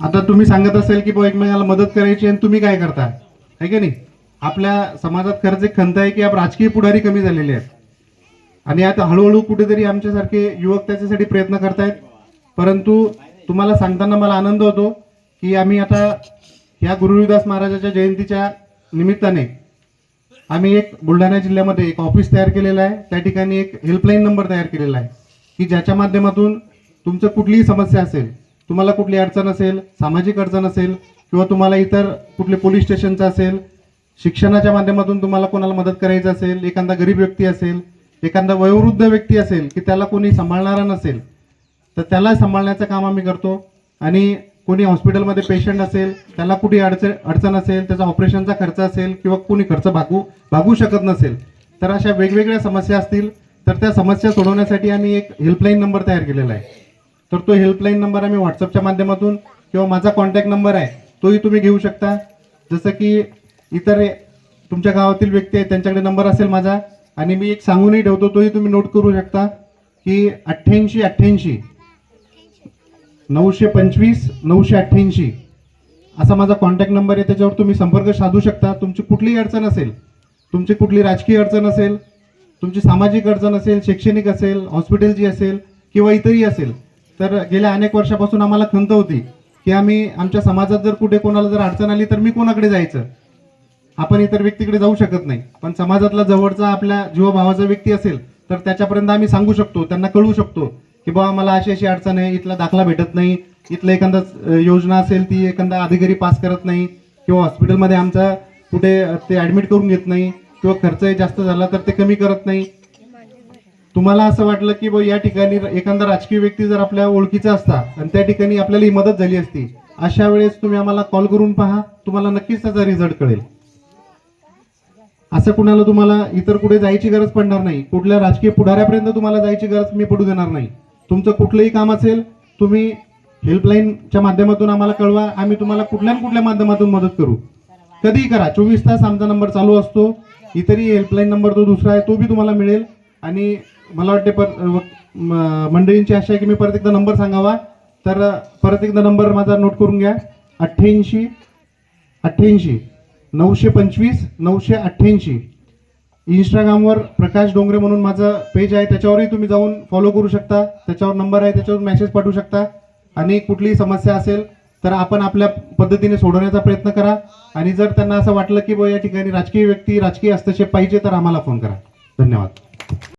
आता तुम्ही सांगत असेल की बुवा एकमेकाला मदत करायची आणि तुम्ही काय करता? आहे की नाही? आपल्या समाजात खरंच एक खंत आहे की आप राजकीय पुढारी कमी झालेले आहेत. आणि आता हळूहळू कुठेतरी आमच्यासारखे युवक त्याच्यासाठी प्रयत्न करतायत. परंतु तुम्हाला सांगताना मला आनंद होतो की आम्ही आता या गुरुविदास महाराजाच्या जयंतीच्या निमित्ताने आम्ही एक बुलढाणा जिल्ह्यामध्ये एक ऑफिस तयार केलेलं आहे. त्या ठिकाणी एक हेल्पलाईन नंबर तयार केलेला आहे की ज्याच्या माध्यमातून तुमचं कुठलीही समस्या असेल तुम्हाला कुठली अडचण असेल सामाजिक अडचण असेल किंवा तुम्हाला इतर कुठले पोलीस स्टेशनचं असेल शिक्षणाच्या माध्यमातून तुम्हाला कोणाला मदत करायचं असेल एखादा गरीब व्यक्ती असेल एखादा वयोवृद्ध व्यक्ती असेल की त्याला कोणी सांभाळणारा नसेल तर त्याला सांभाळण्याचं काम आम्ही करतो. आणि कोणी हॉस्पिटलमध्ये पेशंट असेल त्याला कुठे अडचण अडचण असेल त्याचा ऑपरेशनचा खर्च असेल किंवा कोणी खर्च भागू भागू शकत नसेल तर अशा वेगवेगळ्या समस्या असतील. तर त्या समस्या सोडवण्यासाठी आम्ही एक हेल्पलाईन नंबर तयार केलेला आहे. तर तो हेल्पलाईन नंबर आम्ही व्हॉट्सअपच्या माध्यमातून किंवा माझा कॉन्टॅक्ट नंबर आहे तोही तुम्ही घेऊ शकता. जसं की इतर तुमच्या गावातील व्यक्ती आहेत त्यांच्याकडे नंबर असेल माझा आणि मी एक सांगूनही ठेवतो तोही तुम्ही नोट करू शकता की अठ्ठ्याऐंशी अठ्ठ्याऐंशी नऊशे पंचवीस नऊशे अठ्ठ्याऐंशी असा माझा कॉन्टॅक्ट नंबर आहे. त्याच्यावर तुम्ही संपर्क साधू शकता. तुमची कुठलीही अडचण असेल तुमची कुठली राजकीय अडचण असेल तुमची सामाजिक अडचण असेल शैक्षणिक असेल हॉस्पिटलची असेल किंवा इतरही असेल तर गेल्या अनेक वर्षापासून आम्हाला खंत होती की आम्ही आमच्या समाजात जर कुठे कोणाला जर अडचण आली तर मी कोणाकडे जायचं? आपण इतर व्यक्तीकडे जाऊ शकत नाही. पण समाजातला जवळचा आपल्या जीवभावाचा व्यक्ती असेल तर त्याच्यापर्यंत आम्ही सांगू शकतो त्यांना कळवू शकतो की बाबा मला अशी अशी अडचण आहे इथला दाखला भेटत नाही इथलं एखादा योजना असेल ती एखादा अधिकारी पास करत नाही किंवा हॉस्पिटलमध्ये आमचा कुठे ते ॲडमिट करून घेत नाही किंवा खर्च जास्त झाला तर ते कमी करत नाही. तुम्हाला असं वाटलं की बुवा या ठिकाणी एखादा राजकीय व्यक्ती जर आपल्या ओळखीचा असता आणि त्या ठिकाणी आपल्याला ही मदत झाली असती अशा वेळेस तुम्ही आम्हाला कॉल करून पहा. तुम्हाला नक्कीच त्याचा रिझल्ट कळेल. असं कुणाला तुम्हाला इतर कुठे जायची गरज पडणार नाही. कुठल्या राजकीय पुढाऱ्यापर्यंत तुम्हाला जायची गरज मी पडू देणार नाही. तुमचं कुठलंही काम असेल तुम्ही हेल्पलाईनच्या माध्यमातून आम्हाला कळवा. आम्ही तुम्हाला कुठल्या न कुठल्या माध्यमातून मदत करू. कधीही करा. चोवीस तास आमचा नंबर चालू असतो. इतरही हेल्पलाईन नंबर तो दुसरा आहे तो बी तुम्हाला मिळेल. आणि मला वाटते पर मंडळींची आशा आहे की मी परत एकदा नंबर सांगावा. तर परत एकदा नंबर माझा नोट करून घ्या. अठ्ठ्याऐंशी अठ्ठ्याऐंशी नऊशे पंचवीस नऊशे अठ्ठ्याऐंशी. इंस्टाग्रामवर प्रकाश डोंगरे म्हणून माझं पेज आहे. त्याच्यावरही तुम्ही जाऊन फॉलो करू शकता. त्याच्यावर नंबर आहे. त्याच्यावर मेसेज पाठवू शकता. आणि कुठलीही समस्या असेल तर आपण आपल्या पद्धतीने सोडवण्याचा प्रयत्न करा. आणि जर त्यांना असं वाटलं की बुवा या ठिकाणी राजकीय व्यक्ती राजकीय हस्तक्षेप पाहिजे तर आम्हाला फोन करा. धन्यवाद.